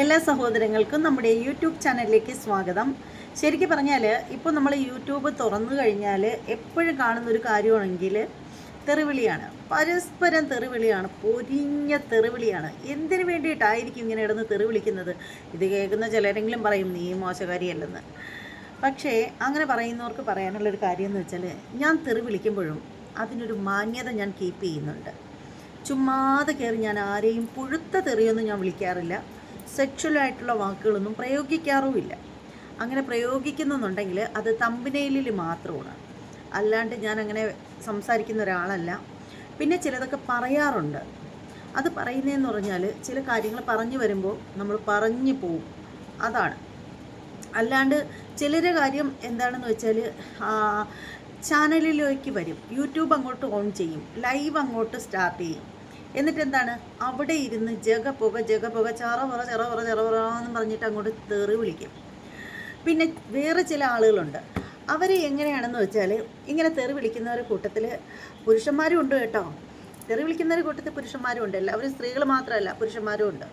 എല്ലാ സഹോദരങ്ങൾക്കും നമ്മുടെ യൂട്യൂബ് ചാനലിലേക്ക് സ്വാഗതം. ശരിക്കും പറഞ്ഞാൽ ഇപ്പോൾ നമ്മൾ യൂട്യൂബ് തുറന്നു കഴിഞ്ഞാൽ എപ്പോഴും കാണുന്ന ഒരു കാര്യമാണെങ്കിൽ തെറിവിളിയാണ്. പരസ്പരം തെറിവിളിയാണ് പൊരിഞ്ഞ തെറിവിളിയാണ്. എന്തിനു വേണ്ടിയിട്ടായിരിക്കും ഇങ്ങനെ ഇടന്ന് തെറിവിളിക്കുന്നത്? ഇത് കേൾക്കുന്ന ചിലരെങ്കിലും പറയും നീ മോശകാരിയല്ലെന്ന്. പക്ഷേ അങ്ങനെ പറയുന്നവർക്ക് പറയാനുള്ളൊരു കാര്യം എന്ന് വെച്ചാൽ ഞാൻ തെറി വിളിക്കുമ്പോഴും അതിനൊരു മാന്യത ഞാൻ കീപ്പ് ചെയ്യുന്നുണ്ട്. ചുമ്മാതെ കയറി ഞാൻ ആരെയും പുഴുത്ത തെറിയൊന്നും ഞാൻ വിളിക്കാറില്ല. സെക്ഷുവലായിട്ടുള്ള വാക്കുകളൊന്നും പ്രയോഗിക്കാറുമില്ല. അങ്ങനെ പ്രയോഗിക്കുന്നുണ്ടെങ്കിൽ അത് തമ്പനയിലിൽ മാത്രമാണ്. അല്ലാണ്ട് ഞാൻ അങ്ങനെ സംസാരിക്കുന്ന ഒരാളല്ല. പിന്നെ ചിലതൊക്കെ പറയാറുണ്ട്. അത് പറയുന്നതെന്ന് പറഞ്ഞാൽ ചില കാര്യങ്ങൾ പറഞ്ഞു വരുമ്പോൾ നമ്മൾ പറഞ്ഞു പോവും. അതാണ്. അല്ലാണ്ട് ചിലരെ കാര്യം എന്താണെന്ന് വെച്ചാൽ ചാനലിലേക്ക് വരും. യൂട്യൂബ് അങ്ങോട്ട് ഓൺ ചെയ്യും. ലൈവ് അങ്ങോട്ട് സ്റ്റാർട്ട് ചെയ്യും. എന്നിട്ട് എന്താണ് അവിടെ ഇരുന്ന് ജഗ പുക ജഗ പുക ചറവറ പറ ചെറ പറ ചെറ പറ എന്ന് പറഞ്ഞിട്ട് അങ്ങോട്ട് തെറി വിളിക്കും. പിന്നെ വേറെ ചില ആളുകളുണ്ട്. അവർ എങ്ങനെയാണെന്ന് വെച്ചാൽ ഇങ്ങനെ തെറി വിളിക്കുന്നവരുടെ കൂട്ടത്തിൽ പുരുഷന്മാരും ഉണ്ട് കേട്ടോ. തെറി വിളിക്കുന്നവരുടെ കൂട്ടത്തിൽ പുരുഷന്മാരും ഉണ്ട്. എല്ലാവരും സ്ത്രീകൾ മാത്രമല്ല പുരുഷന്മാരും ഉണ്ട്.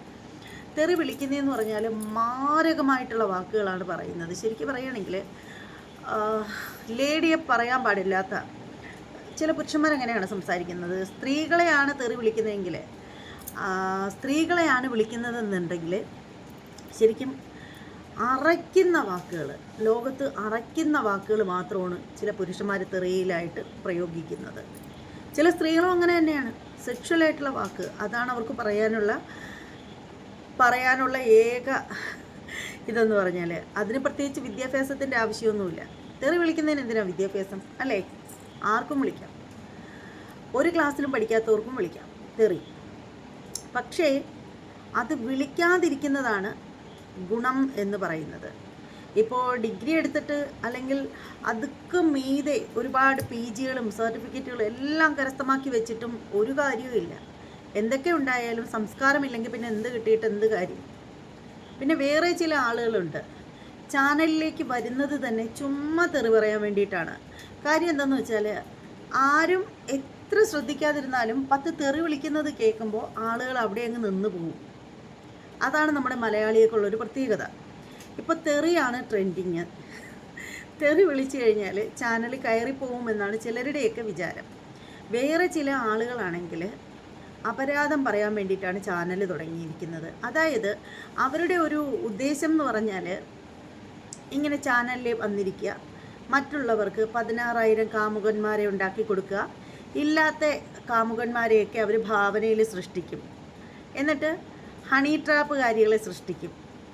തെറി വിളിക്കുന്നതെന്ന് പറഞ്ഞാൽ മാരകമായിട്ടുള്ള വാക്കുകളാണ് പറയുന്നത്. ശരിക്കും പറയുകയാണെങ്കിൽ ലേഡിയെ പറയാൻ പാടില്ലാത്ത ചില പുരുഷന്മാരങ്ങനെയാണ് സംസാരിക്കുന്നത്? സ്ത്രീകളെയാണ് തെറി വിളിക്കുന്നതെങ്കിൽ സ്ത്രീകളെയാണ് വിളിക്കുന്നതെന്നുണ്ടെങ്കിൽ ശരിക്കും അറയ്ക്കുന്ന വാക്കുകൾ ലോകത്ത് അറയ്ക്കുന്ന വാക്കുകൾ മാത്രമാണ് ചില പുരുഷന്മാർ തെറിയിലായിട്ട് പ്രയോഗിക്കുന്നത്. ചില സ്ത്രീകളും അങ്ങനെ തന്നെയാണ്. സെക്ഷുവലായിട്ടുള്ള വാക്ക് അതാണ് അവർക്ക് പറയാനുള്ള പറയാനുള്ള ഏക ഇതെന്ന് പറഞ്ഞാൽ അതിന് പ്രത്യേകിച്ച് വിദ്യാഭ്യാസത്തിന്റെ ആവശ്യമൊന്നുമില്ല. തെറി വിളിക്കുന്നതിന് എന്തിനാണ് വിദ്യാഭ്യാസം? അല്ലേ? ആർക്കും വിളിക്കാം. ഒരു ക്ലാസ്സിലും പഠിക്കാത്തവർക്കും വിളിക്കാം. തെറി. പക്ഷേ അത് വിളിക്കാതിരിക്കുന്നതാണ് ഗുണം എന്ന് പറയുന്നത്. ഇപ്പോൾ ഡിഗ്രി എടുത്തിട്ട് അല്ലെങ്കിൽ അതുക്ക് മീതെ ഒരുപാട് പി ജികളും സർട്ടിഫിക്കറ്റുകളും എല്ലാം കരസ്ഥമാക്കി വെച്ചിട്ടും ഒരു കാര്യവുമില്ല എന്തൊക്കെ ഉണ്ടായാലും സംസ്കാരമില്ലെങ്കിൽ പിന്നെ എന്ത് കിട്ടിയിട്ട് എന്ത് കാര്യം? പിന്നെ വേറെ ചില ആളുകളുണ്ട്. ചാനലിലേക്ക് വരുന്നത് തന്നെ ചുമ്മാ തെറി പറയാൻ വേണ്ടിയിട്ടാണ്. കാര്യം എന്താണെന്ന് വെച്ചാൽ ആരും എത്ര ശ്രദ്ധിക്കാതിരുന്നാലും പത്ത് തെറി വിളിക്കുന്നത് കേൾക്കുമ്പോൾ ആളുകൾ അവിടെ അങ്ങ് നിന്ന് പോകും. അതാണ് നമ്മുടെ മലയാളികൾക്കുള്ളൊരു പ്രത്യേകത. ഇപ്പോൾ തെറിയാണ് ട്രെൻഡിങ് തെറി വിളിച്ചു കഴിഞ്ഞാൽ ചാനൽ കയറിപ്പോകുമെന്നാണ് ചിലരുടെയൊക്കെ വിചാരം. വേറെ ചില ആളുകളാണെങ്കിൽ അപരാധം പറയാൻ വേണ്ടിയിട്ടാണ് ചാനൽ തുടങ്ങിയിരിക്കുന്നത്. അതായത് അവരുടെ ഒരു ഉദ്ദേശം എന്ന് പറഞ്ഞാൽ ഇങ്ങനെ ചാനലിൽ വന്നിരിക്കുക. മറ്റുള്ളവർക്ക് പതിനാറായിരം കാമുകന്മാരെ ഉണ്ടാക്കി കൊടുക്കുക. ഇല്ലാത്ത കാമുകന്മാരെയൊക്കെ അവർ ഭാവനയിൽ സൃഷ്ടിക്കും. എന്നിട്ട് ഹണി ട്രാപ്പ് കാര്യങ്ങളെ സൃഷ്ടിക്കും.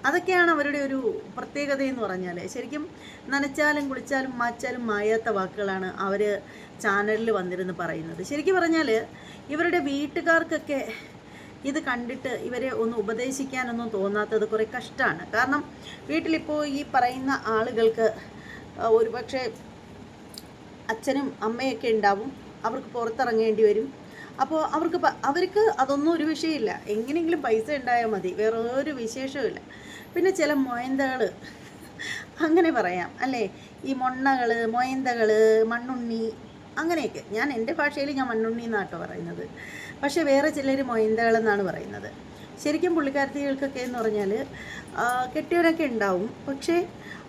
അതൊക്കെയാണ് അവരുടെ ഒരു പ്രത്യേകത എന്ന് പറഞ്ഞാൽ ശരിക്കും നനച്ചാലും കുളിച്ചാലും മാച്ചാലും മായാത്ത വാക്കുകളാണ് അവർ ചാനലിൽ വന്നിരുന്ന് പറയുന്നത്. ശരിക്കും പറഞ്ഞാൽ ഇവരുടെ വീട്ടുകാർക്കൊക്കെ ഇത് കണ്ടിട്ട് ഇവരെ ഒന്ന് ഉപദേശിക്കാനൊന്നും തോന്നാത്തത് കുറേ കഷ്ടമാണ് കാരണം വീട്ടിലിപ്പോൾ ഈ പറയുന്ന ആളുകൾക്ക് ഒരുപക്ഷെ അച്ഛനും അമ്മയൊക്കെ ഉണ്ടാവും. അവർക്ക് പുറത്തിറങ്ങേണ്ടി വരും. അപ്പോൾ അവർക്ക് അവർക്ക് അതൊന്നും ഒരു വിഷയമില്ല. എങ്ങനെയെങ്കിലും പൈസ ഉണ്ടായാൽ മതി. വേറെ ഒരു വിശേഷവുമില്ല. പിന്നെ ചില മൊയന്തകൾ അങ്ങനെ പറയാം. അല്ലേ? ഈ മൊണ്ണകൾ മൊയന്തകൾ മണ്ണുണ്ണി അങ്ങനെയൊക്കെ. ഞാൻ എന്റെ ഭാഷയിൽ ഞാൻ മണ്ണുണ്ണി എന്നാട്ടോ പറയുന്നത്. പക്ഷേ വേറെ ചിലർ മൊയന്തകളെന്നാണ് പറയുന്നത്. ശരിക്കും പുള്ളിക്കാരത്തികൾക്കൊക്കെ എന്ന് പറഞ്ഞാൽ കെട്ടിയവരൊക്കെ ഉണ്ടാവും. പക്ഷേ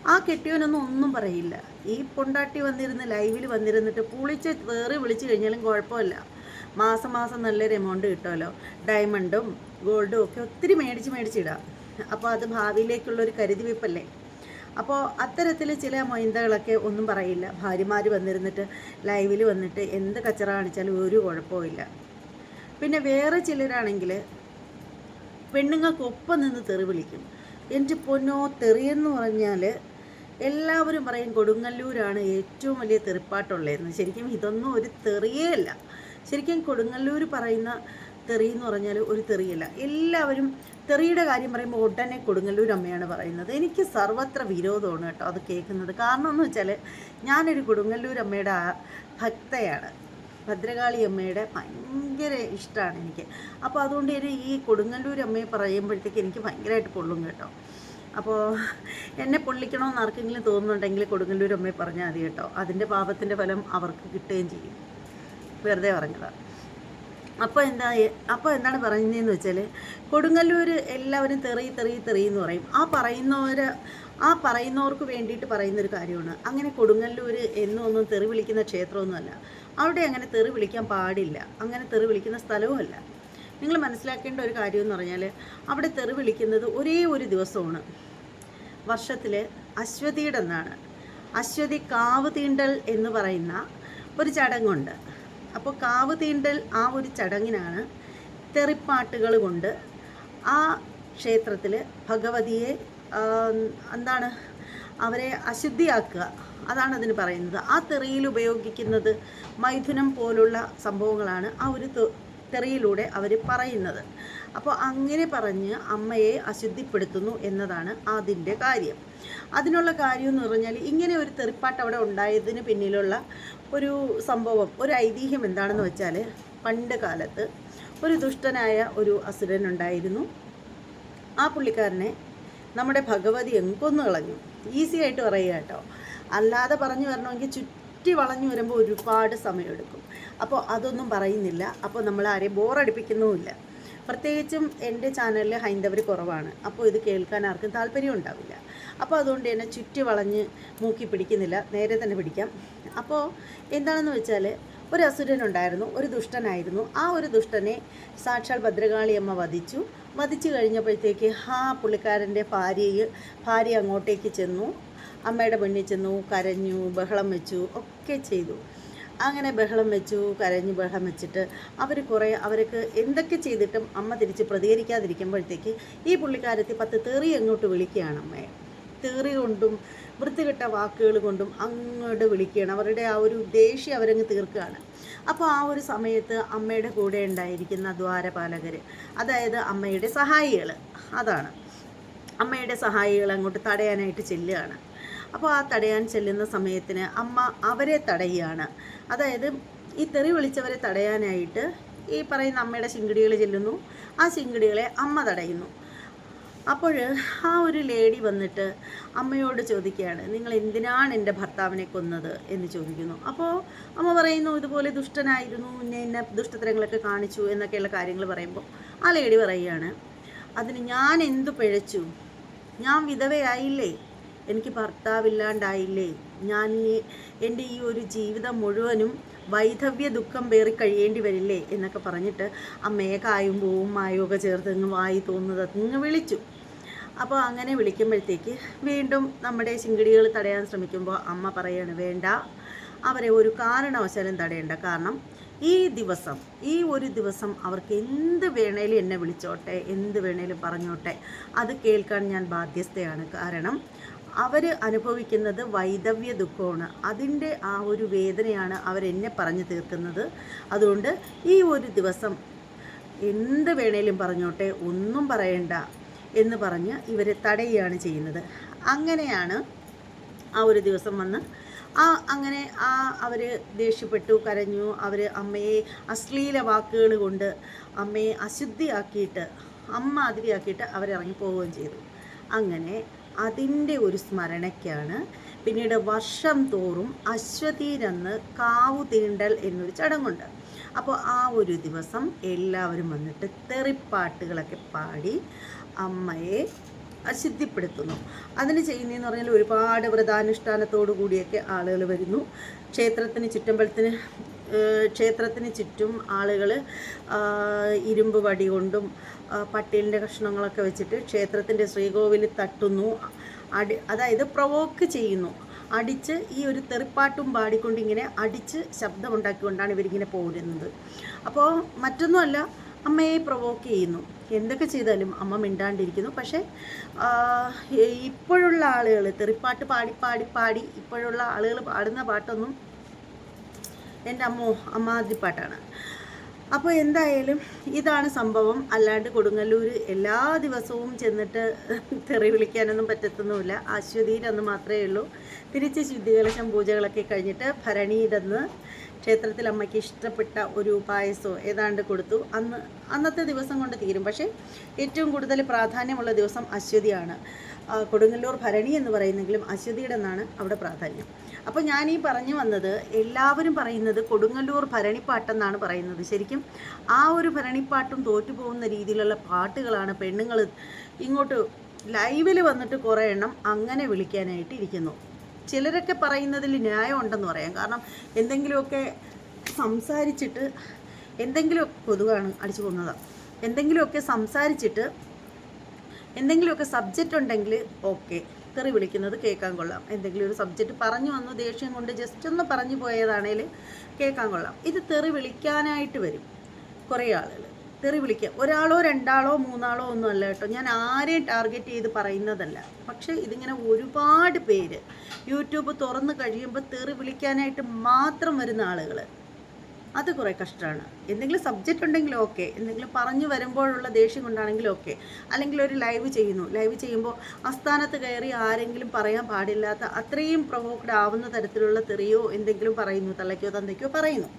ആ കെട്ടിയവനൊന്നും ഒന്നും പറയില്ല. ഈ പൊണ്ടാട്ടി വന്നിരുന്ന് ലൈവിൽ വന്നിരുന്നിട്ട് പുളിച്ച് വേറി വിളിച്ചു കഴിഞ്ഞാലും കുഴപ്പമില്ല. മാസം മാസം നല്ലൊരു എമൗണ്ട് കിട്ടുമല്ലോ. ഡയമണ്ടും ഗോൾഡും ഒക്കെ ഒത്തിരി മേടിച്ച് മേടിച്ചിടാം അപ്പോൾ അത് ഭാവിയിലേക്കുള്ളൊരു കരുതി വെപ്പല്ലേ അപ്പോൾ അത്തരത്തിൽ ചില മൊയന്തകളൊക്കെ ഒന്നും പറയില്ല. ഭാര്യമാർ വന്നിരുന്നിട്ട് ലൈവിൽ വന്നിട്ട് എന്ത് കച്ചറ കാണിച്ചാലും ഒരു കുഴപ്പമില്ല പിന്നെ വേറെ ചിലരാണെങ്കിൽ പെണ്ണുങ്ങൾക്കൊപ്പം നിന്ന് തെറി വിളിക്കും. എന്റെ പൊന്നോ തെറിയെന്ന് പറഞ്ഞാൽ എല്ലാവരും പറയും കൊടുങ്ങല്ലൂരാണ് ഏറ്റവും വലിയ തെറിപ്പാട്ടുള്ളതെന്ന്. ശരിക്കും ഇതൊന്നും ഒരു തെറിയേ അല്ല ശരിക്കും കൊടുങ്ങല്ലൂർ പറയുന്ന തെറി എന്ന് പറഞ്ഞാൽ ഒരു തെറിയല്ല. എല്ലാവരും തെറിയുടെ കാര്യം പറയുമ്പോൾ ഉടനെ കൊടുങ്ങല്ലൂർ അമ്മയാണ് പറയുന്നത്. എനിക്ക് സർവത്ര വിരോധമാണ് കേട്ടോ അത് കേൾക്കുന്നത്. കാരണം എന്ന് വെച്ചാൽ ഞാനൊരു കൊടുങ്ങല്ലൂർ അമ്മയുടെ ഭക്തയാണ്. ഭദ്രകാളി അമ്മയുടെ ഭയങ്കര ഇഷ്ടമാണ് എനിക്ക്. അപ്പോൾ അതുകൊണ്ട് തന്നെ ഈ കൊടുങ്ങല്ലൂർ അമ്മയെ പറയുമ്പോഴത്തേക്ക് എനിക്ക് ഭയങ്കരമായിട്ട് പൊള്ളും കേട്ടോ. അപ്പോൾ എന്നെ പൊള്ളിക്കണമെന്ന് ആർക്കെങ്കിലും തോന്നുന്നുണ്ടെങ്കിൽ കൊടുങ്ങല്ലൂർ അമ്മയെ പറഞ്ഞാൽ മതി കേട്ടോ. അതിന്റെ പാപത്തിന്റെ ഫലം അവർക്ക് കിട്ടുകയും ചെയ്യും. വെറുതെ പറഞ്ഞതാണ് അപ്പോൾ എന്താ അപ്പോൾ എന്താണ് പറയുന്നതെന്ന് വെച്ചാൽ കൊടുങ്ങല്ലൂർ എല്ലാവരും തെറി തെറി തെറി എന്ന് പറയും. ആ പറയുന്നവർ ആ പറയുന്നവർക്ക് വേണ്ടിയിട്ട് പറയുന്നൊരു കാര്യമാണ്. അങ്ങനെ കൊടുങ്ങല്ലൂർ എന്നൊന്നും തെറി വിളിക്കുന്ന ക്ഷേത്രമൊന്നുമല്ല. അവിടെ അങ്ങനെ തെറി വിളിക്കാൻ പാടില്ല. അങ്ങനെ തെറി വിളിക്കുന്ന സ്ഥലവുമല്ല. നിങ്ങൾ മനസ്സിലാക്കേണ്ട ഒരു കാര്യം എന്ന് പറഞ്ഞാൽ അവിടെ തെറി വിളിക്കുന്നത് ഒരേ ഒരു ദിവസമാണ്. വർഷത്തിൽ അശ്വതിയുടെ എന്നാണ് അശ്വതി കാവ് തീണ്ടൽ എന്ന് പറയുന്ന ഒരു ചടങ്ങുണ്ട്. അപ്പോൾ കാവ് തീണ്ടൽ ആ ഒരു ചടങ്ങിനാണ് തെറിപ്പാട്ടുകൾ കൊണ്ട് ആ ക്ഷേത്രത്തിൽ ഭഗവതിയെ എന്താണ് അവരെ അശുദ്ധിയാക്കുക. അതാണ് അതിന് പറയുന്നത്. ആ തെറിയിൽ ഉപയോഗിക്കുന്നത് മൈഥുനം പോലുള്ള സംഭവങ്ങളാണ് ആ ഒരു തെറിയിലൂടെ അവർ പറയുന്നത്. അപ്പോൾ അങ്ങനെ പറഞ്ഞ് അമ്മയെ അശുദ്ധിപ്പെടുത്തുന്നു എന്നതാണ് അതിന്റെ കാര്യം. അതിനുള്ള കാര്യം എന്ന് പറഞ്ഞാൽ ഇങ്ങനെ ഒരു തെറിപ്പാട്ട് അവിടെ ഉണ്ടായതിന് പിന്നിലുള്ള ഒരു സംഭവം ഒരു ഐതിഹ്യം എന്താണെന്ന് വെച്ചാൽ പണ്ട് കാലത്ത് ഒരു ദുഷ്ടനായ ഒരു അസുരൻ ഉണ്ടായിരുന്നു. ആ പുള്ളിക്കാരനെ നമ്മുടെ ഭഗവതി കൊന്നു കളഞ്ഞു. ഈസി ആയിട്ട് പറയുക കേട്ടോ. അല്ലാതെ പറഞ്ഞു വരണമെങ്കിൽ ചുറ്റി വളഞ്ഞു വരുമ്പോൾ ഒരുപാട് സമയമെടുക്കും. അപ്പോൾ അതൊന്നും പറയുന്നില്ല. അപ്പോൾ നമ്മൾ ആരെയും ബോറടിപ്പിക്കുന്നുമില്ല പ്രത്യേകിച്ചും എന്റെ ചാനലിൽ ഹൈന്ദവർ കുറവാണ്. അപ്പോൾ ഇത് കേൾക്കാൻ ആർക്കും താല്പര്യം ഉണ്ടാവില്ല. അപ്പോൾ അതുകൊണ്ട് തന്നെ ചുറ്റി വളഞ്ഞ് മൂക്കി പിടിക്കുന്നില്ല. നേരെ തന്നെ പിടിക്കാം. അപ്പോൾ എന്താണെന്ന് വെച്ചാൽ ഒരു അസുരനുണ്ടായിരുന്നു ഒരു ദുഷ്ടനായിരുന്നു. ആ ഒരു ദുഷ്ടനെ സാക്ഷാൽ ഭദ്രകാളി അമ്മ വധിച്ചു. വധിച്ചു കഴിഞ്ഞപ്പോഴത്തേക്ക് ആ പുള്ളിക്കാരന്റെ ഭാര്യയെ ഭാര്യ അങ്ങോട്ടേക്ക് ചെന്നു. അമ്മയുടെ മുന്നിൽ ചെന്നു കരഞ്ഞു ബഹളം വെച്ചു ഒക്കെ ചെയ്തു. അങ്ങനെ ബഹളം വെച്ചു കരഞ്ഞ് ബഹളം വെച്ചിട്ട് അവർ കുറേ അവർക്ക് എന്തൊക്കെ ചെയ്തിട്ടും അമ്മ തിരിച്ച് പ്രതികരിക്കാതിരിക്കുമ്പോഴത്തേക്ക് ഈ പുള്ളിക്കാരത്തി പത്ത് തെറി അങ്ങോട്ട് വിളിക്കുകയാണ് അമ്മയെ. തെറി കൊണ്ടും വൃത്തികെട്ട വാക്കുകൾ കൊണ്ടും അങ്ങോട്ട് വിളിക്കുകയാണ്. അവരുടെ ആ ഒരു ദേഷ്യം അവരങ്ങ് തീർക്കുകയാണ്. അപ്പോൾ ആ ഒരു സമയത്ത് അമ്മയുടെ കൂടെ ഉണ്ടായിരിക്കുന്ന ദ്വാരപാലകർ അതായത് അമ്മയുടെ സഹായികൾ അതാണ്. അമ്മയുടെ സഹായികൾ അങ്ങോട്ട് തടയാനായിട്ട് ചെല്ലുകയാണ്. അപ്പോൾ ആ തടയാൻ ചെല്ലുന്ന സമയത്തിന് അമ്മ അവരെ തടയുകയാണ്. അതായത് ഈ തെറി വിളിച്ചവരെ തടയാനായിട്ട് ഈ പറയുന്ന അമ്മയുടെ ശിങ്കിടികൾ ചെല്ലുന്നു. ആ ശിങ്കിടികളെ അമ്മ തടയുന്നു. അപ്പോൾ ആ ഒരു ലേഡി വന്നിട്ട് അമ്മയോട് ചോദിക്കുകയാണ് നിങ്ങൾ എന്തിനാണ് എന്റെ ഭർത്താവിനെ കൊന്നത്? എന്ന് ചോദിക്കുന്നു. അപ്പോൾ അമ്മ പറയുന്നു ഇതുപോലെ ദുഷ്ടനായിരുന്നു. എന്നെ എന്നെ ദുഷ്ടത്തരങ്ങളൊക്കെ കാണിച്ചു എന്നൊക്കെയുള്ള കാര്യങ്ങൾ പറയുമ്പോൾ ആ ലേഡി പറയുകയാണ് അതിന് ഞാൻ എന്തു പിഴച്ചു? ഞാൻ വിധവയായില്ലേ? എനിക്ക് ഭർത്താവില്ലാണ്ടായില്ലേ? ഞാൻ എന്റെ ഈ ഒരു ജീവിതം മുഴുവനും വൈധവ്യ ദുഃഖം പേറി കഴിയേണ്ടി വരില്ലേ? എന്നൊക്കെ പറഞ്ഞിട്ട് ആ മേഘായും പൂവും മായും ഒക്കെ ചേർത്ത് ഇങ്ങ് വായി തോന്നുന്നത് അങ്ങ് വിളിച്ചു. അപ്പോൾ അങ്ങനെ വിളിക്കുമ്പോഴത്തേക്ക് വീണ്ടും നമ്മുടെ ചിങ്കിടികൾ തടയാൻ ശ്രമിക്കുമ്പോൾ അമ്മ പറയാണ് വേണ്ട അവരെ ഒരു കാരണവശാലും തടയണ്ട. കാരണം ഈ ദിവസം ഈ ഒരു ദിവസം അവർക്ക് എന്ത് വേണേലും എന്നെ വിളിച്ചോട്ടെ എന്ത് വേണേലും പറഞ്ഞോട്ടെ. അത് കേൾക്കാൻ ഞാൻ ബാധ്യസ്ഥയാണ്. കാരണം അവർ അനുഭവിക്കുന്നത് വൈദവ്യ ദുഃഖമാണ്. അതിന്റെ ആ ഒരു വേദനയാണ് അവരെന്നെ പറഞ്ഞു തീർക്കുന്നത്. അതുകൊണ്ട് ഈ ഒരു ദിവസം എന്ത് വേണേലും പറഞ്ഞോട്ടെ ഒന്നും പറയണ്ട എന്ന് പറഞ്ഞ് ഇവരെ തടയുകയാണ് ചെയ്യുന്നത്. അങ്ങനെയാണ് ആ ഒരു ദിവസം വന്ന് ആ അങ്ങനെ ആ അവർ ദേഷ്യപ്പെട്ടു കരഞ്ഞു. അവർ അമ്മയെ അശ്ലീല വാക്കുകൾ കൊണ്ട് അമ്മയെ അശുദ്ധിയാക്കിയിട്ട് അമ്മ അതിരിയാക്കിയിട്ട് അവരിറങ്ങിപ്പോവുകയും ചെയ്തു. അങ്ങനെ അതിന്റെ ഒരു സ്മരണയ്ക്കാണ്. പിന്നീട് വർഷം തോറും അശ്വതീരന്ന് കാവു തീണ്ടൽ എന്നൊരു ചടങ്ങുണ്ട്. അപ്പോൾ ആ ഒരു ദിവസം എല്ലാവരും വന്നിട്ട് തെറിപ്പാട്ടുകളൊക്കെ പാടി അമ്മയെ അശുദ്ധിപ്പെടുത്തുന്നു. അതിന് ചെയ്യുന്നതെന്ന് പറഞ്ഞാൽ ഒരുപാട് വ്രതാനുഷ്ഠാനത്തോടു കൂടിയൊക്കെ ആളുകൾ വരുന്നു. ക്ഷേത്രത്തിന് ചുറ്റമ്പലത്തിന് ക്ഷേത്രത്തിന് ചുറ്റും ആളുകൾ ഇരുമ്പ് വടി കൊണ്ടും പട്ടീലിന്റെ കഷ്ണങ്ങളൊക്കെ വെച്ചിട്ട് ക്ഷേത്രത്തിന്റെ ശ്രീകോവിൽ തട്ടുന്നു. അടി അതായത് പ്രൊവോക്ക് ചെയ്യുന്നു. അടിച്ച് ഈ ഒരു തെറിപ്പാട്ടും പാടിക്കൊണ്ട് ഇങ്ങനെ അടിച്ച് ശബ്ദമുണ്ടാക്കിക്കൊണ്ടാണ് ഇവരിങ്ങനെ പോരുന്നത് അപ്പോൾ മറ്റൊന്നുമല്ല അമ്മയെ പ്രൊവോക്ക് ചെയ്യുന്നു. എന്തൊക്കെ ചെയ്താലും അമ്മ മിണ്ടാണ്ടിരിക്കുന്നു. പക്ഷേ ഇപ്പോഴുള്ള ആളുകൾ തെറിപ്പാട്ട് പാടി പാടി പാടി ഇപ്പോഴുള്ള ആളുകൾ പാടുന്ന പാട്ടൊന്നും എന്റെ അമ്മോ പാട്ടാണ്. അപ്പോൾ എന്തായാലും ഇതാണ് സംഭവം. അല്ലാണ്ട് കൊടുങ്ങല്ലൂർ എല്ലാ ദിവസവും ചെന്നിട്ട് തെറി വിളിക്കാനൊന്നും പറ്റത്തൊന്നുമില്ല. അശ്വതിയിലന്ന് മാത്രമേ ഉള്ളൂ. തിരിച്ച് ശുദ്ധികലശം പൂജകളൊക്കെ കഴിഞ്ഞിട്ട് ഭരണിയിലെന്ന് ക്ഷേത്രത്തിൽ അമ്മയ്ക്ക് ഇഷ്ടപ്പെട്ട ഒരു പായസമോ ഏതാണ്ട് കൊടുത്തു. അന്ന് അന്നത്തെ ദിവസം കൊണ്ട് തീരും. പക്ഷേ ഏറ്റവും കൂടുതൽ പ്രാധാന്യമുള്ള ദിവസം അശ്വതിയാണ്. കൊടുങ്ങല്ലൂർ ഭരണി എന്ന് പറയുന്നെങ്കിലും അശ്വതിയുടെ നിന്നാണ് അവിടെ പ്രാധാന്യം. അപ്പോൾ ഞാൻ ഈ പറഞ്ഞു വന്നത് എല്ലാവരും പറയുന്നത് കൊടുങ്ങല്ലൂർ ഭരണിപ്പാട്ടെന്നാണ് പറയുന്നത്. ശരിക്കും ആ ഒരു ഭരണിപ്പാട്ടും തോറ്റുപോകുന്ന രീതിയിലുള്ള പാട്ടുകളാണ് പെണ്ണുങ്ങൾ ഇങ്ങോട്ട് ലൈവിൽ വന്നിട്ട് കുറേ എണ്ണം അങ്ങനെ വിളിക്കാനായിട്ട് ഇരിക്കുന്നു. ചിലരൊക്കെ പറയുന്നതിൽ ന്യായം ഉണ്ടെന്ന് പറയാം. കാരണം എന്തെങ്കിലുമൊക്കെ സംസാരിച്ചിട്ട് എന്തെങ്കിലും കൊതുകാണ് അടിച്ചു പോകുന്നത് എന്തെങ്കിലുമൊക്കെ സംസാരിച്ചിട്ട് എന്തെങ്കിലുമൊക്കെ സബ്ജക്റ്റ് ഉണ്ടെങ്കിൽ ഓക്കെ. തെറി വിളിക്കുന്നത് കേൾക്കാൻ കൊള്ളാം. എന്തെങ്കിലും ഒരു സബ്ജക്റ്റ് പറഞ്ഞു വന്നു ദേഷ്യം കൊണ്ട് ജസ്റ്റ് ഒന്ന് പറഞ്ഞു പോയതാണേൽ കേൾക്കാൻ കൊള്ളാം. ഇത് തെറി വിളിക്കാനായിട്ട് വരും കുറേ ആളുകൾ തെറി വിളിക്കുക ഒരാളോ രണ്ടാളോ മൂന്നാളോ ഒന്നും അല്ല കേട്ടോ. ഞാൻ ആരെയും ടാർഗറ്റ് ചെയ്ത് പറയുന്നതല്ല. പക്ഷേ ഇതിങ്ങനെ ഒരുപാട് പേര് യൂട്യൂബ് തുറന്ന് കഴിയുമ്പോൾ തെറി വിളിക്കാനായിട്ട് മാത്രം വരുന്ന ആളുകൾ അത് കുറേ കഷ്ടമാണ്. എന്തെങ്കിലും സബ്ജക്റ്റ് ഉണ്ടെങ്കിലും ഓക്കെ എന്തെങ്കിലും പറഞ്ഞു വരുമ്പോഴുള്ള ദേഷ്യം കൊണ്ടാണെങ്കിലും ഓക്കെ അല്ലെങ്കിൽ ഒരു ലൈവ് ചെയ്യുന്നു. ലൈവ് ചെയ്യുമ്പോൾ ആസ്ഥാനത്ത് കയറി ആരെങ്കിലും പറയാൻ പാടില്ലാത്ത അത്രയും പ്രൊവോക്ഡ് ആവുന്ന തരത്തിലുള്ള തെറിയോ എന്തെങ്കിലും പറയുന്നു. തള്ളയ്ക്കോ തന്തയ്ക്കോ പറയുന്നു.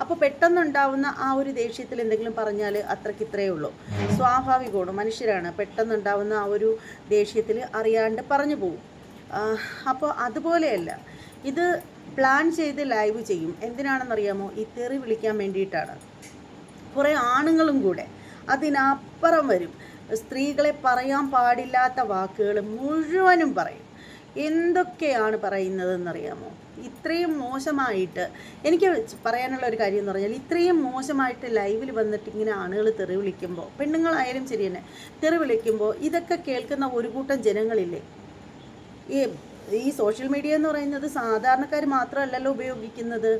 അപ്പോൾ പെട്ടെന്നുണ്ടാവുന്ന ആ ഒരു ദേഷ്യത്തിൽ എന്തെങ്കിലും പറഞ്ഞാൽ അത്രയ്ക്ക് ഇത്രയേ ഉള്ളൂ. സ്വാഭാവികമാണ്. മനുഷ്യരാണ്. പെട്ടെന്നുണ്ടാവുന്ന ആ ഒരു ദേഷ്യത്തിൽ അറിയാണ്ട് പറഞ്ഞു പോകും അപ്പോൾ അതുപോലെയല്ല. ഇത് പ്ലാൻ ചെയ്ത് ലൈവ് ചെയ്യും. എന്തിനാണെന്നറിയാമോ? ഈ തെറി വിളിക്കാൻ വേണ്ടിയിട്ടാണ്. കുറേ ആണുങ്ങളും കൂടെ അതിനപ്പുറം വരും. സ്ത്രീകളെ പറയാൻ പാടില്ലാത്ത വാക്കുകൾ മുഴുവനും പറയും. എന്തൊക്കെയാണ് പറയുന്നതെന്നറിയാമോ? ഇത്രയും മോശമായിട്ട് എനിക്ക് പറയാനുള്ള ഒരു കാര്യം എന്ന് പറഞ്ഞാൽ ഇത്രയും മോശമായിട്ട് ലൈവിൽ വന്നിട്ട് ഇങ്ങനെ ആണുകൾ തെറി വിളിക്കുമ്പോൾ പെണ്ണുങ്ങളായാലും ശരി തന്നെ തെറി വിളിക്കുമ്പോൾ ഇതൊക്കെ കേൾക്കുന്ന ഒരു കൂട്ടം ജനങ്ങളില്ലേ? ഈ ഈ സോഷ്യൽ മീഡിയ എന്ന് പറയുന്നത് സാധാരണക്കാർ മാത്രമല്ലല്ലോ ഉപയോഗിക്കുന്നത്.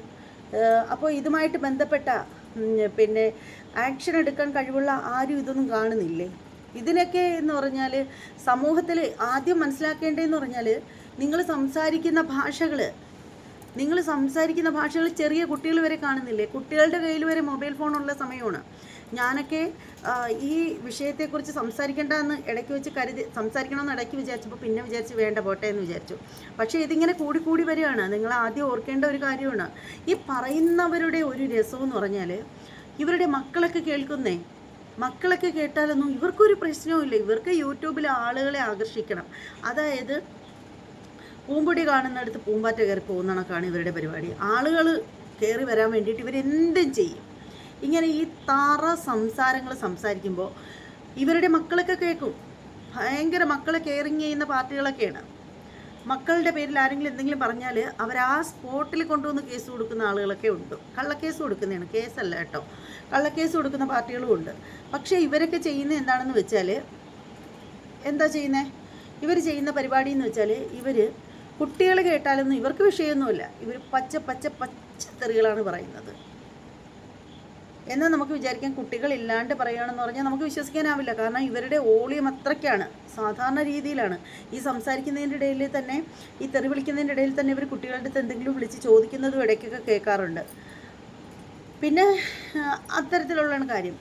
അപ്പോൾ ഇതുമായിട്ട് ബന്ധപ്പെട്ട പിന്നെ ആക്ഷൻ എടുക്കാൻ കഴിവുള്ള ആരും ഇതൊന്നും കാണുന്നില്ലേ? ഇതിനൊക്കെ എന്ന് പറഞ്ഞാൽ സമൂഹത്തിൽ ആദ്യം മനസ്സിലാക്കേണ്ടതെന്ന് പറഞ്ഞാൽ നിങ്ങൾ സംസാരിക്കുന്ന ഭാഷകൾ നിങ്ങൾ സംസാരിക്കുന്ന ഭാഷകൾ ചെറിയ കുട്ടികൾ വരെ കാണുന്നില്ലേ? കുട്ടികളുടെ കയ്യിൽ വരെ മൊബൈൽ ഫോണുള്ള സമയമാണ്. ഞാനൊക്കെ ഈ വിഷയത്തെക്കുറിച്ച് സംസാരിക്കേണ്ടതെന്ന് ഇടയ്ക്ക് വെച്ച് കരുതി സംസാരിക്കണമെന്ന് ഇടയ്ക്ക് വിചാരിച്ചപ്പോൾ പിന്നെ വിചാരിച്ച് വേണ്ട പോട്ടെ എന്ന് വിചാരിച്ചു. പക്ഷേ ഇതിങ്ങനെ കൂടി വരികയാണ്. നിങ്ങൾ ആദ്യം ഓർക്കേണ്ട ഒരു കാര്യമാണ്. ഈ പറയുന്നവരുടെ ഒരു രസം എന്ന് പറഞ്ഞാൽ ഇവരുടെ മക്കളൊക്കെ കേൾക്കുന്നേ മക്കളൊക്കെ കേട്ടാലൊന്നും ഇവർക്കൊരു പ്രശ്നവും ഇവർക്ക് യൂട്യൂബിൽ ആളുകളെ ആകർഷിക്കണം. അതായത് പൂമ്പൊടി കാണുന്നിടത്ത് പൂമ്പാറ്റ കയറി പോകുന്ന കണക്കാണ് ഇവരുടെ പരിപാടി. ആളുകൾ കയറി വരാൻ വേണ്ടിയിട്ട് ഇവരെന്തും ചെയ്യും. ഇങ്ങനെ ഈ താറ സംസാരങ്ങൾ സംസാരിക്കുമ്പോൾ ഇവരുടെ മക്കളൊക്കെ കേൾക്കും. ഭയങ്കര മക്കളെ കെയറിങ് ചെയ്യുന്ന പാർട്ടികളൊക്കെയാണ്. മക്കളുടെ പേരിൽ ആരെങ്കിലും എന്തെങ്കിലും പറഞ്ഞാൽ അവർ ആ സ്പോട്ടിൽ കൊണ്ടുവന്ന് കേസ് കൊടുക്കുന്ന ആളുകളൊക്കെ ഉണ്ട്. കള്ളക്കേസ് കൊടുക്കുന്നതാണ്. കേസല്ല കേട്ടോ. കള്ളക്കേസ് കൊടുക്കുന്ന പാർട്ടികളും ഉണ്ട്. പക്ഷേ ഇവരൊക്കെ ചെയ്യുന്ന എന്താണെന്ന് വെച്ചാൽ എന്താ ചെയ്യുന്നത് ഇവർ ചെയ്യുന്ന പരിപാടി എന്ന് വെച്ചാൽ ഇവർ കുട്ടികൾ കേട്ടാലൊന്നും ഇവർക്ക് വിഷയമൊന്നുമില്ല. ഇവർ പച്ച പച്ച പച്ചത്തെറികളാണ് പറയുന്നത്. എന്നാൽ നമുക്ക് വിചാരിക്കാം കുട്ടികളില്ലാണ്ട് പറയുകയാണെന്ന് പറഞ്ഞാൽ നമുക്ക് വിശ്വസിക്കാനാവില്ല. കാരണം ഇവരുടെ ഓളിയം അത്രയ്ക്കാണ്. സാധാരണ രീതിയിലാണ്. ഈ സംസാരിക്കുന്നതിന്റെ ഇടയിൽ തന്നെ ഈ തെറി വിളിക്കുന്നതിന്റെ ഇടയിൽ തന്നെ ഇവർ കുട്ടികളുടെ അടുത്ത് എന്തെങ്കിലും വിളിച്ച് ചോദിക്കുന്നതും ഇടയ്ക്കൊക്കെ കേൾക്കാറുണ്ട്. പിന്നെ അത്തരത്തിലുള്ള കാര്യം.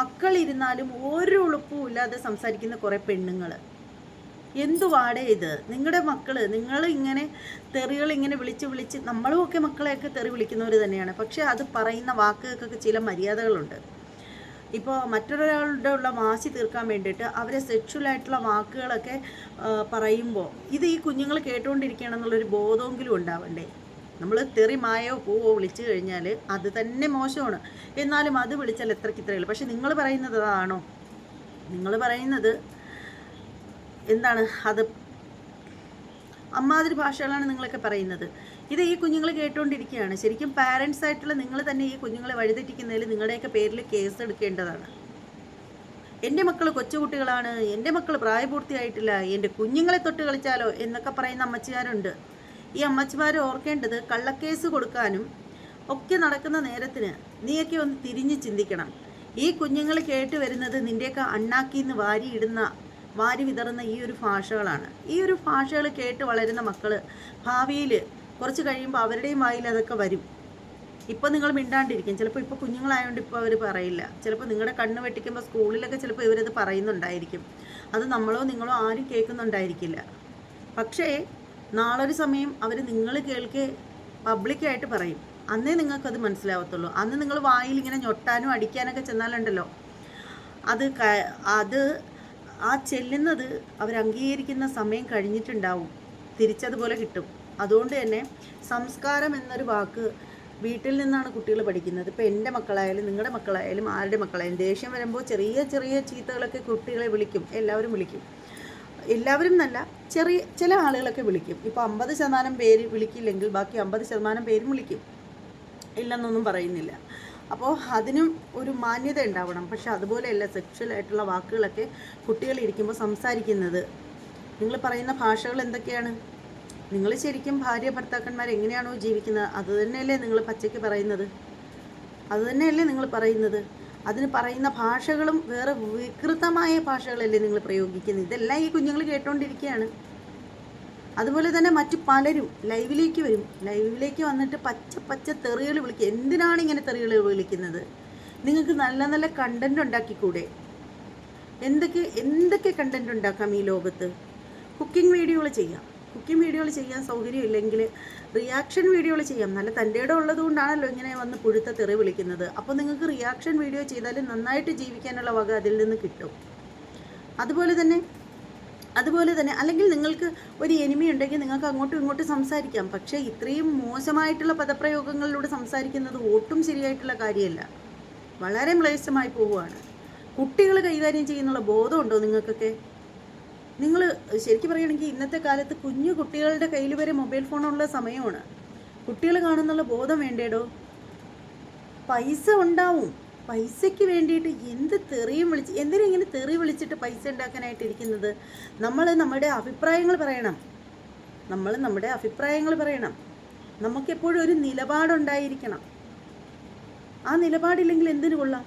മക്കളിരുന്നാലും ഒരു ഉളുപ്പും ഇല്ലാതെ സംസാരിക്കുന്ന കുറേ പെണ്ണുങ്ങൾ എന്തുവാടേ ഇത്? നിങ്ങളുടെ മക്കൾ നിങ്ങൾ ഇങ്ങനെ തെറികൾ ഇങ്ങനെ വിളിച്ച് വിളിച്ച് നമ്മളും ഒക്കെ മക്കളെയൊക്കെ തെറി വിളിക്കുന്നവർ തന്നെയാണ്. പക്ഷേ അത് പറയുന്ന വാക്കുകൾക്കൊക്കെ ചില മര്യാദകളുണ്ട്. ഇപ്പോൾ മറ്റൊരാളുടെ ഉള്ള വാശി തീർക്കാൻ വേണ്ടിയിട്ട് അവരെ സെക്ഷുവലായിട്ടുള്ള വാക്കുകളൊക്കെ പറയുമ്പോൾ ഇത് ഈ കുഞ്ഞുങ്ങൾ കേട്ടുകൊണ്ടിരിക്കുകയാണെന്നുള്ളൊരു ബോധമെങ്കിലും ഉണ്ടാവണ്ടേ? നമ്മൾ തെറി മായോ പൂവോ വിളിച്ചു കഴിഞ്ഞാൽ അത് തന്നെ മോശമാണ്. എന്നാലും അത് വിളിച്ചാൽ എത്രയ്ക്ക് ഇത്രയുള്ളൂ പക്ഷെ നിങ്ങൾ പറയുന്നത് അതാണോ? നിങ്ങൾ പറയുന്നത് എന്താണ് അത്? അമ്മാതിരി ഭാഷകളാണ് നിങ്ങളൊക്കെ പറയുന്നത്. ഇത് ഈ കുഞ്ഞുങ്ങൾ കേട്ടുകൊണ്ടിരിക്കുകയാണ് ശരിക്കും പാരൻസ് ആയിട്ടുള്ള നിങ്ങൾ തന്നെ ഈ കുഞ്ഞുങ്ങളെ വഴിതെറ്റിക്കുന്നതിൽ നിങ്ങളുടെയൊക്കെ പേരിൽ കേസ് എടുക്കേണ്ടതാണ്. എന്റെ മക്കൾ കൊച്ചുകുട്ടികളാണ്. എന്റെ മക്കൾ പ്രായപൂർത്തിയായിട്ടില്ല. എന്റെ കുഞ്ഞുങ്ങളെ തൊട്ട് കളിച്ചാലോ എന്നൊക്കെ പറയുന്ന അമ്മച്ചിമാരുണ്ട്. ഈ അമ്മച്ചിമാർ ഓർക്കേണ്ടത് കള്ളക്കേസ് കൊടുക്കാനും ഒക്കെ നടക്കുന്ന നേരത്തിന് നീയൊക്കെ ഒന്ന് തിരിഞ്ഞ് ചിന്തിക്കണം. ഈ കുഞ്ഞുങ്ങൾ കേട്ട് വരുന്നത് നിന്റെയൊക്കെ അണ്ണാക്കിന്ന് വാരിയിടുന്ന വാരി വിതറുന്ന ഈ ഒരു ഭാഷകളാണ്. ഈ ഒരു ഭാഷകൾ കേട്ട് വളരുന്ന മക്കൾ ഭാവിയിൽ കുറച്ച് കഴിയുമ്പോൾ അവരുടെയും വായിൽ അതൊക്കെ വരും. ഇപ്പം നിങ്ങൾ മിണ്ടാണ്ടിരിക്കും. ചിലപ്പോൾ ഇപ്പോൾ കുഞ്ഞുങ്ങളായതുകൊണ്ട് ഇപ്പോൾ അവർ പറയില്ല. ചിലപ്പോൾ നിങ്ങളുടെ കണ്ണ് വെട്ടിക്കുമ്പോൾ സ്കൂളിലൊക്കെ ചിലപ്പോൾ ഇവരത് പറയുന്നുണ്ടായിരിക്കും. അത് നമ്മളോ നിങ്ങളോ ആരും കേൾക്കുന്നുണ്ടായിരിക്കില്ല. പക്ഷേ നാളൊരു സമയം അവർ നിങ്ങൾ കേൾക്കെ പബ്ലിക്കായിട്ട് പറയും. അന്നേ നിങ്ങൾക്കത് മനസ്സിലാവത്തുള്ളൂ. അന്ന് നിങ്ങൾ വായിൽ ഇങ്ങനെ ഞൊട്ടാനും അടിക്കാനൊക്കെ ചെന്നാലുണ്ടല്ലോ. അത് അത് ആ ചെല്ലുന്നത് അവർ അംഗീകരിക്കുന്ന സമയം കഴിഞ്ഞിട്ടുണ്ടാവും. തിരിച്ചതുപോലെ കിട്ടും. അതുകൊണ്ട് തന്നെ സംസ്കാരം എന്നൊരു വാക്ക് വീട്ടിൽ നിന്നാണ് കുട്ടികൾ പഠിക്കുന്നത്. ഇപ്പോൾ എന്റെ മക്കളായാലും നിങ്ങളുടെ മക്കളായാലും ആരുടെ മക്കളായാലും ദേഷ്യം വരുമ്പോൾ ചെറിയ ചെറിയ ചീത്തകളൊക്കെ കുട്ടികളെ വിളിക്കും. എല്ലാവരും വിളിക്കും. എല്ലാവരും നല്ല ചെറിയ ചില ആളുകളൊക്കെ വിളിക്കും. ഇപ്പോൾ അമ്പത് ശതമാനം പേര് വിളിക്കില്ലെങ്കിൽ ബാക്കി അമ്പത് ശതമാനം പേരും വിളിക്കും. ഇല്ലെന്നൊന്നും പറയുന്നില്ല. അപ്പോൾ അതിനും ഒരു മാന്യത ഉണ്ടാവണം. പക്ഷെ അതുപോലെയല്ല സെക്ഷൽ ആയിട്ടുള്ള വാക്കുകളൊക്കെ കുട്ടികൾ ഇരിക്കുമ്പോൾ സംസാരിക്കുന്നത്. നിങ്ങൾ പറയുന്ന ഭാഷകൾ എന്തൊക്കെയാണ്? നിങ്ങൾ ശരിക്കും ഭാര്യ ഭർത്താക്കന്മാർ എങ്ങനെയാണോ ജീവിക്കുന്നത്? അത് തന്നെയല്ലേ നിങ്ങൾ പച്ചയ്ക്ക് പറയുന്നത്? അത് തന്നെയല്ലേ നിങ്ങൾ പറയുന്നത്? അതിന് പറയുന്ന ഭാഷകളും വേറെ വികൃതമായ ഭാഷകളല്ലേ നിങ്ങൾ പ്രയോഗിക്കുന്നത്? ഇതെല്ലാം ഈ കുഞ്ഞുങ്ങൾ കേട്ടുകൊണ്ടിരിക്കുകയാണ് അതുപോലെ തന്നെ മറ്റു പലരും ലൈവിലേക്ക് വരും. ലൈവിലേക്ക് വന്നിട്ട് പച്ച പച്ച തെറികൾ വിളിക്കുക എന്തിനാണ് ഇങ്ങനെ തെറികൾ വിളിക്കുന്നത്? നിങ്ങൾക്ക് നല്ല നല്ല കണ്ടന്റ് ഉണ്ടാക്കിക്കൂടെ? എന്തൊക്കെ എന്തൊക്കെ കണ്ടന്റ് ഉണ്ടാക്കാം ഈ ലോകത്ത്? കുക്കിംഗ് വീഡിയോകൾ ചെയ്യാം. കുക്കിംഗ് വീഡിയോകൾ ചെയ്യാൻ സൗകര്യമില്ലെങ്കിൽ റിയാക്ഷൻ വീഡിയോകൾ ചെയ്യാം. നല്ല തന്റെ ഇടം ഉള്ളത് കൊണ്ടാണല്ലോ ഇങ്ങനെ വന്ന് പുഴുത്ത തെറി വിളിക്കുന്നത്. അപ്പോൾ നിങ്ങൾക്ക് റിയാക്ഷൻ വീഡിയോ ചെയ്താൽ നന്നായിട്ട് ജീവിക്കാനുള്ള വക അതിൽ നിന്ന് കിട്ടും. അതുപോലെ തന്നെ അതുപോലെ തന്നെ അല്ലെങ്കിൽ നിങ്ങൾക്ക് ഒരു എനിമി ഉണ്ടെങ്കിൽ നിങ്ങൾക്ക് അങ്ങോട്ടും ഇങ്ങോട്ടും സംസാരിക്കാം. പക്ഷേ ഇത്രയും മോശമായിട്ടുള്ള പദപ്രയോഗങ്ങളിലൂടെ സംസാരിക്കുന്നത് ഒട്ടും ശരിയായിട്ടുള്ള കാര്യമല്ല. വളരെ മ്ലേച്ഛമായി പോവുകയാണ്. കുട്ടികൾ കൈകാര്യം ചെയ്യുന്നുള്ള ബോധമുണ്ടോ നിങ്ങൾക്കൊക്കെ? നിങ്ങൾ ശരിക്കും പറയുകയാണെങ്കിൽ ഇന്നത്തെ കാലത്ത് കുഞ്ഞു കുട്ടികളുടെ കയ്യിൽ വരെ മൊബൈൽ ഫോണുള്ള സമയമാണ്. കുട്ടികൾ കാണുന്നുള്ള ബോധം വേണ്ടേടോ? പൈസ ഉണ്ടാവും. പൈസയ്ക്ക് വേണ്ടിയിട്ട് എന്ത് തെറിയും വിളിച്ച് എന്തിനാ ഇങ്ങനെ തെറി വിളിച്ചിട്ട് പൈസ ഉണ്ടാക്കാനായിട്ട് ഇരിക്കുന്നത്? നമ്മൾ നമ്മുടെ അഭിപ്രായങ്ങൾ പറയണം. നമ്മൾ നമ്മുടെ അഭിപ്രായങ്ങൾ പറയണം. നമുക്കെപ്പോഴും ഒരു നിലപാടുണ്ടായിരിക്കണം. ആ നിലപാടില്ലെങ്കിൽ എന്തിനു കൊള്ളാം?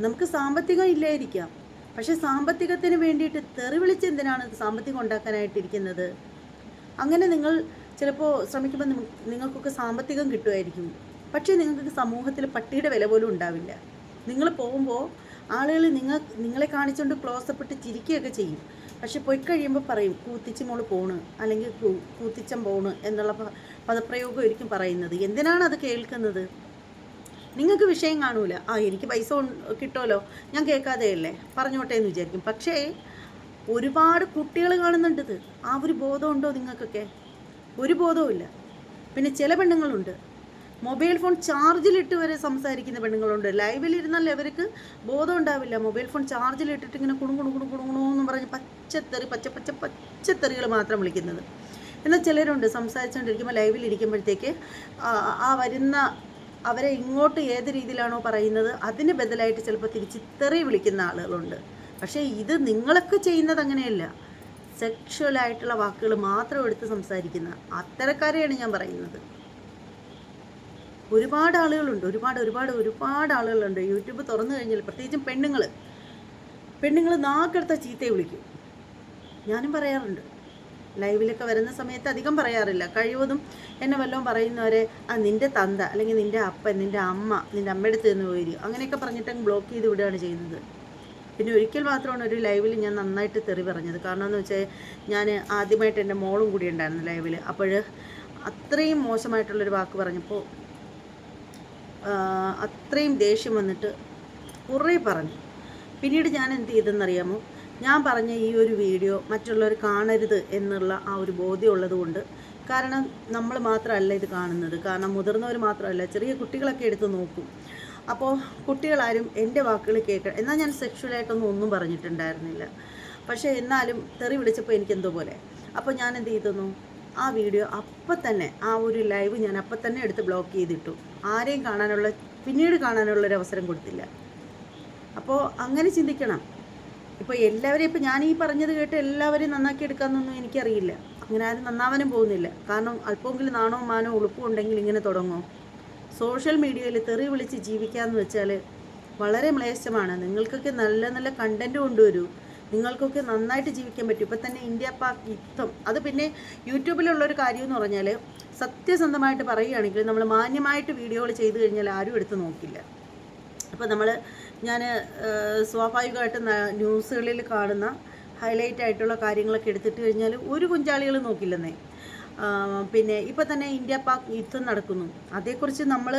നമുക്ക് സാമ്പത്തികം ഇല്ലായിരിക്കാം. പക്ഷെ സാമ്പത്തികത്തിന് വേണ്ടിയിട്ട് തെറി വിളിച്ച് എന്തിനാണ് സാമ്പത്തികം ഉണ്ടാക്കാനായിട്ടിരിക്കുന്നത് അങ്ങനെ നിങ്ങൾ ചിലപ്പോൾ ശ്രമിക്കുമ്പോൾ നിങ്ങ- നിങ്ങൾക്കൊക്കെ സാമ്പത്തികം കിട്ടുമായിരിക്കും. പക്ഷേ നിങ്ങൾക്ക് സമൂഹത്തിൽ പട്ടിയുടെ വില പോലും ഉണ്ടാവില്ല. നിങ്ങൾ പോകുമ്പോൾ ആളുകൾ നിങ്ങൾ നിങ്ങളെ കാണിച്ചുകൊണ്ട് ക്ലോസപ്പെട്ട് ചിരിക്കുകയൊക്കെ ചെയ്യും. പക്ഷെ പോയി കഴിയുമ്പോൾ പറയും കൂത്തിച്ച് മോൾ പോണ് അല്ലെങ്കിൽ കൂത്തിച്ചം പോണ് എന്നുള്ള പദപ്രയോഗം ആയിരിക്കും പറയുന്നത്. എന്തിനാണ് അത് കേൾക്കുന്നത്? നിങ്ങൾക്ക് വിഷയം കാണൂല. ആ എനിക്ക് പൈസ കിട്ടുമല്ലോ ഞാൻ കേൾക്കാതെയല്ലേ? പറഞ്ഞോട്ടെ എന്ന് വിചാരിക്കും. പക്ഷേ ഒരുപാട് കുട്ടികൾ കാണുന്നുണ്ട് ആ ഒരു ബോധമുണ്ടോ നിങ്ങൾക്കൊക്കെ? ഒരു ബോധവുമില്ല. പിന്നെ ചില പെണ്ണുങ്ങളുണ്ട്. മൊബൈൽ ഫോൺ ചാർജിലിട്ട് വരെ സംസാരിക്കുന്ന പെണ്ണുങ്ങളുണ്ട്. ലൈവിലിരുന്നാൽ അവർക്ക് ബോധം ഉണ്ടാവില്ല മൊബൈൽ ഫോൺ ചാർജിലിട്ടിട്ട് ഇങ്ങനെ കുണു കുണു കുണു കുണു എന്ന് പറഞ്ഞ് പച്ചത്തെറി പച്ച പച്ച പച്ചത്തെറികൾ മാത്രം വിളിക്കുന്നത്. എന്നാൽ ചിലരുണ്ട് സംസാരിച്ചുകൊണ്ടിരിക്കുമ്പോൾ ലൈവിലിരിക്കുമ്പോഴത്തേക്ക് ആ- വരുന്ന അവരെ ഇങ്ങോട്ട് ഏത് രീതിയിലാണോ പറയുന്നത് അതിന് ബദലായിട്ട് ചിലപ്പോൾ തിരിച്ചിത്തെറി വിളിക്കുന്ന ആളുകളുണ്ട്. പക്ഷേ ഇത് നിങ്ങളൊക്കെ ചെയ്യുന്നത് അങ്ങനെയല്ല. സെക്ഷുവലായിട്ടുള്ള വാക്കുകൾ മാത്രം എടുത്ത് സംസാരിക്കുന്ന അത്തരക്കാരെയാണ് ഞാൻ പറയുന്നത്. ഒരുപാട് ആളുകളുണ്ട്. ഒരുപാട് ഒരുപാട് ഒരുപാട് ആളുകളുണ്ട്. യൂട്യൂബ് തുറന്നു കഴിഞ്ഞാൽ പ്രത്യേകിച്ചും പെണ്ണുങ്ങൾ പെണ്ണുങ്ങൾ നാക്കെടുത്ത ചീത്തയെ വിളിക്കും. ഞാനും പറയാറുണ്ട്. ലൈവിലൊക്കെ വരുന്ന സമയത്ത് അധികം പറയാറില്ല. കഴിവതും എന്നെ വല്ലതും പറയുന്നവരെ ആ നിന്റെ തന്ത അല്ലെങ്കിൽ നിന്റെ അപ്പൻ നിന്റെ അമ്മ നിന്റെ അമ്മയുടെ നിന്ന് പോയി അങ്ങനെയൊക്കെ പറഞ്ഞിട്ട് ബ്ലോക്ക് ചെയ്ത് വിടുകയാണ് ചെയ്യുന്നത്. പിന്നെ ഒരിക്കൽ മാത്രമാണ് ഒരു ലൈവിൽ ഞാൻ നന്നായിട്ട് തെറി പറഞ്ഞത്. കാരണം എന്ന് വെച്ചാൽ ഞാൻ ആദ്യമായിട്ട് എന്റെ മോളും കൂടി ഉണ്ടായിരുന്നു ലൈവിൽ അപ്പോൾ അത്രയും മോശമായിട്ടുള്ളൊരു വാക്ക് പറഞ്ഞപ്പോൾ അത്രയും ദേഷ്യം വന്നിട്ട് കുറേ പറഞ്ഞു. പിന്നീട് ഞാൻ എന്ത് ചെയ്തെന്നറിയാമോ? ഞാൻ പറഞ്ഞ ഈ ഒരു വീഡിയോ മറ്റുള്ളവർ കാണരുത് എന്നുള്ള ആ ഒരു ബോധ്യമുള്ളത് കൊണ്ട് കാരണം നമ്മൾ മാത്രമല്ല ഇത് കാണുന്നത്. കാരണം മുതിർന്നവർ മാത്രമല്ല ചെറിയ കുട്ടികളൊക്കെ എടുത്ത് നോക്കും. അപ്പോൾ കുട്ടികളാരും എന്റെ വാക്കുകൾ കേൾക്കണം എന്നാൽ ഞാൻ സെക്ഷുവലായിട്ടൊന്നും ഒന്നും പറഞ്ഞിട്ടുണ്ടായിരുന്നില്ല. പക്ഷേ എന്നാലും തെറി വിളിച്ചപ്പോൾ എനിക്കെന്തോ പോലെ. അപ്പോൾ ഞാൻ എന്ത് ചെയ്തു ആ വീഡിയോ അപ്പം തന്നെ ആ ഒരു ലൈവ് ഞാൻ അപ്പം തന്നെ എടുത്ത് ബ്ലോക്ക് ചെയ്തിട്ടു. ആരെയും കാണാനുള്ള പിന്നീട് കാണാനുള്ള ഒരു അവസരം കൊടുത്തില്ല. അപ്പോൾ അങ്ങനെ ചിന്തിക്കണം. ഇപ്പോൾ എല്ലാവരെയും ഇപ്പോൾ ഞാൻ ഈ പറഞ്ഞത് കേട്ട് എല്ലാവരെയും നന്നാക്കി എടുക്കാമെന്നൊന്നും എനിക്കറിയില്ല. അങ്ങനെ ആരും നന്നാവാനും പോകുന്നില്ല. കാരണം അല്പമെങ്കിലും നാണോ മാനോ ഉളുപ്പും ഉണ്ടെങ്കിൽ ഇങ്ങനെ തുടങ്ങുമോ സോഷ്യൽ മീഡിയയിൽ തെറി വിളിച്ച് ജീവിക്കാമെന്ന് വെച്ചാൽ വളരെ മ്ലേച്ഛമാണ്. നിങ്ങൾക്കൊക്കെ നല്ല നല്ല കണ്ടന്റ് കൊണ്ടുവരൂ. നിങ്ങൾക്കൊക്കെ നന്നായിട്ട് ജീവിക്കാൻ പറ്റും. ഇപ്പം തന്നെ ഇന്ത്യ പാക് യുദ്ധം. അത് പിന്നെ യൂട്യൂബിലുള്ള ഒരു കാര്യം എന്ന് പറഞ്ഞാൽ സത്യസന്ധമായിട്ട് പറയുകയാണെങ്കിൽ നമ്മൾ മാന്യമായിട്ട് വീഡിയോകൾ ചെയ്തു കഴിഞ്ഞാൽ ആരും എടുത്ത് നോക്കില്ല. അപ്പോൾ നമ്മൾ ഞാൻ സ്വാഭാവികമായിട്ട് ന്യൂസുകളിൽ കാണുന്ന ഹൈലൈറ്റ് ആയിട്ടുള്ള കാര്യങ്ങളൊക്കെ എടുത്തിട്ട് കഴിഞ്ഞാൽ ഒരു കുഞ്ചാളികൾ നോക്കില്ലെന്നേ. പിന്നെ ഇപ്പം തന്നെ ഇന്ത്യ പാക് യുദ്ധം നടക്കുന്നു. അതേക്കുറിച്ച് നമ്മൾ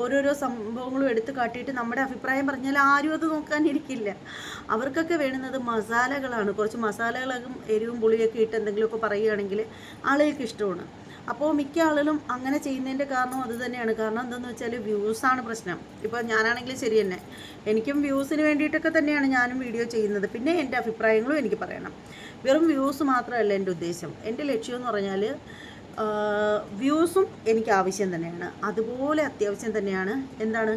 ഓരോരോ സംഭവങ്ങളും എടുത്തു കാട്ടിയിട്ട് നമ്മുടെ അഭിപ്രായം പറഞ്ഞാൽ ആരും അത് നോക്കാനിരിക്കില്ല. അവർക്കൊക്കെ വേണ്ടുന്നത് മസാലകളാണ്. കുറച്ച് മസാലകളും എരിവും പുളിയൊക്കെ ഇട്ട് എന്തെങ്കിലുമൊക്കെ പറയുകയാണെങ്കിൽ ആളുകൾക്ക് ഇഷ്ടമാണ്. അപ്പോൾ മിക്ക ആളുകളും അങ്ങനെ ചെയ്യുന്നതിന്റെ കാരണം അത് തന്നെയാണ്. കാരണം എന്താണെന്ന് വെച്ചാൽ വ്യൂസാണ് പ്രശ്നം. ഇപ്പോൾ ഞാനാണെങ്കിലും ശരി തന്നെ. എനിക്കും വ്യൂസിന് വേണ്ടിയിട്ടൊക്കെ തന്നെയാണ് ഞാനും വീഡിയോ ചെയ്യുന്നത്. പിന്നെ എന്റെ അഭിപ്രായങ്ങളും എനിക്ക് പറയണം. വെറും വ്യൂസ് മാത്രമല്ല എന്റെ ഉദ്ദേശം. എന്റെ ലക്ഷ്യം എന്ന് പറഞ്ഞാൽ വ്യൂസും എനിക്ക് ആവശ്യം തന്നെയാണ്. അതുപോലെ അത്യാവശ്യം തന്നെയാണ് എന്താണ്?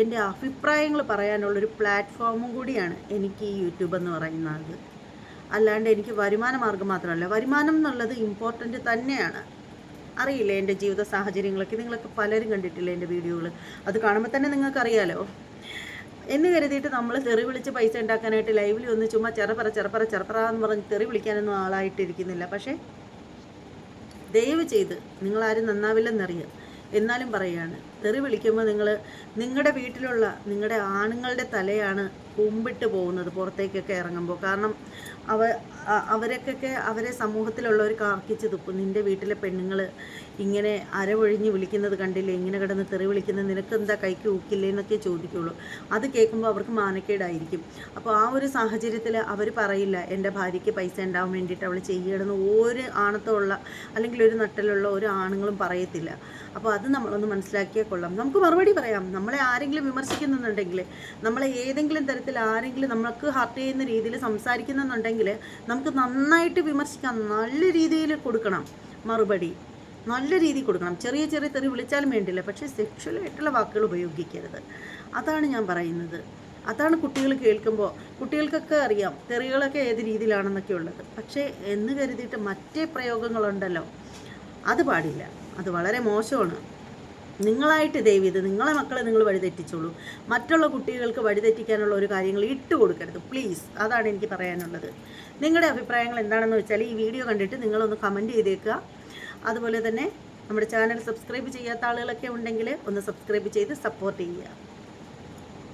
എന്റെ അഭിപ്രായങ്ങൾ പറയാനുള്ളൊരു പ്ലാറ്റ്ഫോമും കൂടിയാണ് എനിക്ക് ഈ യൂട്യൂബ് എന്ന് പറയുന്നത്. അല്ലാണ്ട് എനിക്ക് വരുമാന മാർഗം മാത്രമല്ല. വരുമാനം എന്നുള്ളത് ഇമ്പോർട്ടന്റ് തന്നെയാണ്. അറിയില്ലേ എന്റെ ജീവിത സാഹചര്യങ്ങളൊക്കെ? നിങ്ങളൊക്കെ പലരും കണ്ടിട്ടില്ലേ എന്റെ വീഡിയോകൾ അത് കാണുമ്പോൾ തന്നെ നിങ്ങൾക്കറിയാലോ. എന്ന് കരുതിയിട്ട് നമ്മൾ തെറി വിളിച്ച് പൈസ ഉണ്ടാക്കാനായിട്ട് ലൈവിൽ ഒന്ന് ചുമ്മാ ചെറപ്പറ ചെറപ്പറ ചെറപ്പറ എന്ന് പറഞ്ഞ് തെറി വിളിക്കാനൊന്നും ആളായിട്ടിരിക്കുന്നില്ല. പക്ഷേ ദയവ് ചെയ്ത് നിങ്ങളാരും നന്നാവില്ലെന്നറിയാം. എന്നാലും പറയുകയാണ് തെറി വിളിക്കുമ്പോൾ നിങ്ങൾ നിങ്ങളുടെ വീട്ടിലുള്ള നിങ്ങളുടെ ആണുങ്ങളുടെ തലയാണ് കുമ്പിട്ട് പോകുന്നത് പുറത്തേക്കൊക്കെ ഇറങ്ങുമ്പോൾ കാരണം അവ അവരൊക്കെ അവരെ സമൂഹത്തിലുള്ളവർ കാർക്കിച്ച് തുപ്പും. നിന്റെ വീട്ടിലെ പെണ്ണുങ്ങൾ ഇങ്ങനെ അരവൊഴിഞ്ഞ് വിളിക്കുന്നത് കണ്ടില്ലേ? ഇങ്ങനെ കിടന്ന് തെറി വിളിക്കുന്നത് നിനക്ക് എന്താ കൈക്ക് ഊക്കില്ലേ എന്നൊക്കെ ചോദിക്കുള്ളൂ. അത് കേൾക്കുമ്പോൾ അവർക്ക് മാനക്കേടായിരിക്കും. അപ്പോൾ ആ ഒരു സാഹചര്യത്തിൽ അവർ പറയില്ല എന്റെ ഭാര്യയ്ക്ക് പൈസ ഉണ്ടാവാൻ വേണ്ടിയിട്ട് അവൾ ചെയ്യണമെന്ന് ഒരു ആണത്തുള്ള അല്ലെങ്കിൽ ഒരു നട്ടലുള്ള ഒരു ആണുങ്ങളും പറയത്തില്ല. അപ്പോൾ അത് നമ്മളൊന്ന് മനസ്സിലാക്കിയാൽ കൊള്ളാം. നമുക്ക് മറുപടി പറയാം. നമ്മളെ ആരെങ്കിലും വിമർശിക്കുന്നുണ്ടെങ്കിൽ നമ്മളെ ഏതെങ്കിലും തരത്തിൽ ആരെങ്കിലും നമുക്ക് ഹർട്ട് ചെയ്യുന്ന രീതിയിൽ സംസാരിക്കുന്നുണ്ടെങ്കിൽ നമുക്ക് നന്നായിട്ട് വിമർശിക്കാം നല്ല രീതിയിൽ കൊടുക്കണം മറുപടി. നല്ല രീതിയിൽ കൊടുക്കണം. ചെറിയ ചെറിയ തെറി വിളിച്ചാലും വേണ്ടില്ല. പക്ഷേ സെക്ഷലായിട്ടുള്ള വാക്കുകൾ ഉപയോഗിക്കരുത്. അതാണ് ഞാൻ പറയുന്നത്. അതാണ് കുട്ടികൾ കേൾക്കുമ്പോൾ കുട്ടികൾക്കൊക്കെ അറിയാം തെറികളൊക്കെ ഏത് രീതിയിലാണെന്നൊക്കെ ഉള്ളത്. പക്ഷേ എന്ന് കരുതിയിട്ട് മറ്റേ പ്രയോഗങ്ങളുണ്ടല്ലോ. അത് പാടില്ല. അത് വളരെ മോശമാണ്. നിങ്ങളായിട്ട് ചെയ്ത് നിങ്ങളെ മക്കളെ നിങ്ങൾ വഴിതെറ്റിച്ചോളൂ മറ്റുള്ള കുട്ടികൾക്ക് വഴിതെറ്റിക്കാനുള്ള ഒരു കാര്യങ്ങൾ ഇട്ട് കൊടുക്കരുത്. പ്ലീസ് അതാണ് എനിക്ക് പറയാനുള്ളത്. നിങ്ങളുടെ അഭിപ്രായങ്ങൾ എന്താണെന്ന് വെച്ചാൽ ഈ വീഡിയോ കണ്ടിട്ട് നിങ്ങളൊന്ന് കമന്റ് ചെയ്തേക്കുക. അതുപോലെ തന്നെ നമ്മുടെ ചാനൽ സബ്സ്ക്രൈബ് ചെയ്യാത്ത ആളുകളൊക്കെ ഉണ്ടെങ്കിൽ ഒന്ന് സബ്സ്ക്രൈബ് ചെയ്ത് സപ്പോർട്ട് ചെയ്യുക.